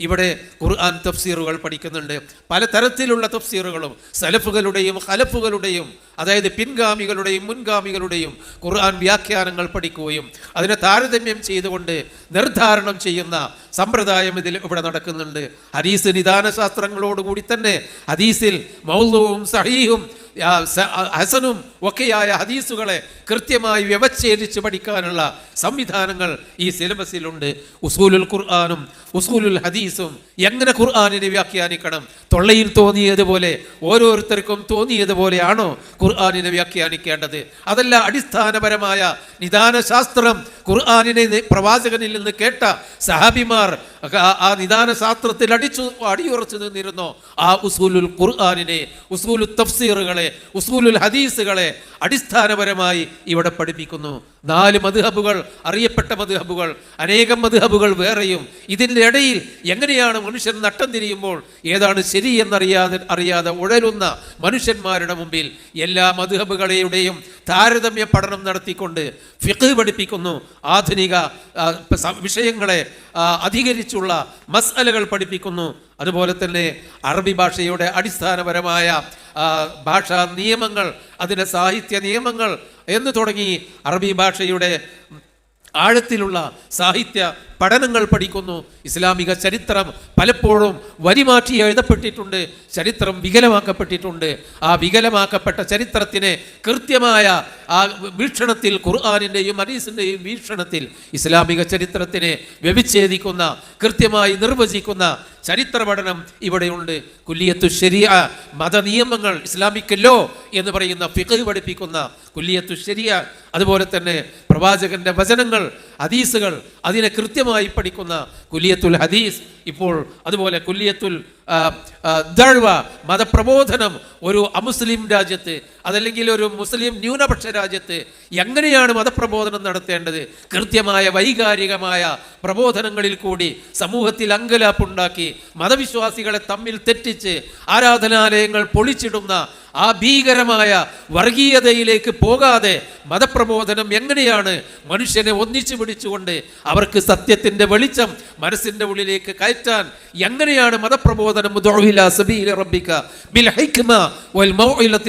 ഇവിടെ ഖുർആൻ തഫ്സീറുകൾ പഠിക്കുന്നുണ്ട്. പലതരത്തിലുള്ള തഫ്സീറുകളും സലഫുകളുടെയും ഹലഫുകളുടെയും അതായത് പിൻഗാമികളുടെയും മുൻഗാമികളുടെയും ഖുർആൻ വ്യാഖ്യാനങ്ങൾ പഠിക്കുകയും അതിനെ താരതമ്യം ചെയ്തുകൊണ്ട് നിർദ്ധാരണം ചെയ്യുന്ന സമ്പ്രദായം ഇതിൽ ഇവിടെ നടക്കുന്നുണ്ട്. ഹദീസ് നിദാന ശാസ്ത്രങ്ങളോടുകൂടി തന്നെ ഹദീസിൽ മൗലവും സഹീഹും ഹസനും ഒക്കെയായ ഹദീസുകളെ കൃത്യമായി വ്യവച്ഛേദിച്ച് പഠിക്കാനുള്ള സംവിധാനങ്ങൾ ഈ സിലബസിലുണ്ട്. ഉസൂലുൽ ഖുർആാനും ഉസൂലുൽ ഹദീസും എങ്ങനെ ഖുർആാനിനെ വ്യാഖ്യാനിക്കണം? തൊള്ളയിൽ തോന്നിയതുപോലെ ഓരോരുത്തർക്കും തോന്നിയതുപോലെയാണോ ഖുർആാനിനെ വ്യാഖ്യാനിക്കേണ്ടത്? അതല്ല അടിസ്ഥാനപരമായ നിദാന ശാസ്ത്രം ഖുർആാനിനെ പ്രവാചകനിൽ നിന്ന് കേട്ട സഹാബിമാർ ആ- നിദാനശാസ്ത്രത്തിൽ നിദാന ശാസ്ത്രത്തിൽ അടിച്ചു അടിയുറച്ചു നിന്നിരുന്നോ? ആ ഉസൂലുൽ ഖുർആാനിനെ ഉസൂലു തഫ്സീറുകളെ ഉസൂലുൽ ഹദീസുകളെ അടിസ്ഥാനപരമായി ഇവിടെ പഠിപ്പിക്കുന്നു. നാല് മധുഹബുകൾ അറിയപ്പെട്ട മധുഹബുകൾ അനേകം മധുഹബുകൾ വേറെയും. ഇതിന്റെ ഇടയിൽ എങ്ങനെയാണ് മനുഷ്യൻ നട്ടം തിരിയുമ്പോൾ ഏതാണ് ശരി എന്നറിയാതെ അറിയാതെ ഉഴലുന്ന മനുഷ്യന്മാരുടെ മുമ്പിൽ എല്ലാ മധുഹബുകളുടെയും താരതമ്യ പഠനം നടത്തിക്കൊണ്ട് ഫിഖ് പഠിപ്പിക്കുന്നു. ആധുനിക വിഷയങ്ങളെ അധികരിച്ചുള്ള മസ്അലകൾ പഠിപ്പിക്കുന്നു. അതുപോലെ തന്നെ അറബി ഭാഷയുടെ അടിസ്ഥാനപരമായ ഭാഷാ നിയമങ്ങൾ അതിന്റെ സാഹിത്യ നിയമങ്ങൾ എന്ന് തുടങ്ങി അറബി ഭാഷയുടെ ആഴത്തിലുള്ള സാഹിത്യ പഠനങ്ങൾ പഠിക്കുന്നു. ഇസ്ലാമിക ചരിത്രം പലപ്പോഴും വരിമാറ്റി എഴുതപ്പെട്ടിട്ടുണ്ട് ചരിത്രം വികലമാക്കപ്പെട്ടിട്ടുണ്ട്. ആ വികലമാക്കപ്പെട്ട ചരിത്രത്തിനെ കൃത്യമായ ആ വീക്ഷണത്തിൽ ഖുർആാനിന്റെയും അനീസിന്റെയും വീക്ഷണത്തിൽ ഇസ്ലാമിക ചരിത്രത്തിനെ വ്യവിച്ഛേദിക്കുന്ന കൃത്യമായി നിർവചിക്കുന്ന ചരിത്ര പഠനം ഇവിടെയുണ്ട്. കുല്ലിയത്തു ശരിയ മതനിയമങ്ങൾ ഇസ്ലാമിക് എന്ന് പറയുന്ന ഫിഖ് പഠിപ്പിക്കുന്ന കുല്ലിയത്തു ശരിയ അതുപോലെ തന്നെ പ്രവാചകന്റെ വചനങ്ങൾ ഹദീസുകൾ അതിനെ കൃത്യമായി പഠിക്കുന്ന കുലിയത്തുൽ ഹദീസ് ഇപ്പോൾ അതുപോലെ കുലിയത്തുൽ ദഴ്വ മതപ്രബോധനം ഒരു അമുസ്ലിം രാജ്യത്ത് അതല്ലെങ്കിൽ ഒരു മുസ്ലിം ന്യൂനപക്ഷ രാജ്യത്ത് എങ്ങനെയാണ് മതപ്രബോധനം നടത്തേണ്ടത്? കൃത്യമായ വൈകാരികമായ പ്രബോധനങ്ങളിൽ കൂടി സമൂഹത്തിൽ അങ്കലാപ്പുണ്ടാക്കി മതവിശ്വാസികളെ തമ്മിൽ തെറ്റിച്ച് ആരാധനാലയങ്ങൾ പൊളിച്ചിടുന്ന ആ ഭീകരമായ വർഗീയതയിലേക്ക് പോകാതെ മതപ്രബോധനം എങ്ങനെയാണ് മനുഷ്യനെ ഒന്നിച്ചു പിടിച്ചുകൊണ്ട് അവർക്ക് സത്യത്തിന്റെ വെളിച്ചം മനസ്സിന്റെ ഉള്ളിലേക്ക് കയറ്റാൻ എങ്ങനെയാണ് മതപ്രബോധനം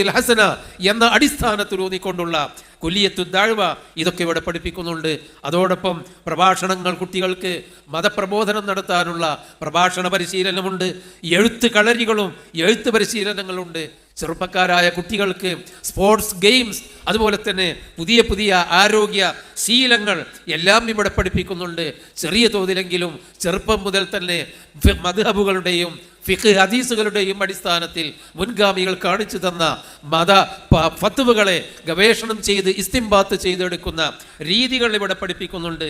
ഹസന എന്ന അടിസ്ഥാനത്തിലൂന്നിക്കൊണ്ടുള്ള കുല്ലിയത്തു ദാഴ്വ ഇതൊക്കെ ഇവിടെ പഠിപ്പിക്കുന്നുണ്ട്. അതോടൊപ്പം പ്രഭാഷണങ്ങൾ കുട്ടികൾക്ക് മതപ്രബോധനം നടത്താനുള്ള പ്രഭാഷണ പരിശീലനമുണ്ട്. എഴുത്ത് കളരികളും എഴുത്ത് പരിശീലനങ്ങളുണ്ട്. ചെറുപ്പക്കാരായ കുട്ടികൾക്ക് സ്പോർട്സ് ഗെയിംസ് അതുപോലെ തന്നെ പുതിയ പുതിയ ആരോഗ്യ ശീലങ്ങൾ എല്ലാം ഇവിടെ പഠിപ്പിക്കുന്നുണ്ട്. ചെറിയ തോതിലെങ്കിലും ചെറുപ്പം മുതൽ തന്നെ മധുഹബുകളുടെയും ഫിഖ് ഹദീസുകളുടെയും അടിസ്ഥാനത്തിൽ മുൻഗാമികൾ കാണിച്ചു തന്ന മത ഫത്തുവകളെ ഗവേഷണം ചെയ്ത് ഇസ്തിംബാത്ത് ചെയ്തെടുക്കുന്ന രീതികൾ ഇവിടെ പഠിപ്പിക്കുന്നുണ്ട്.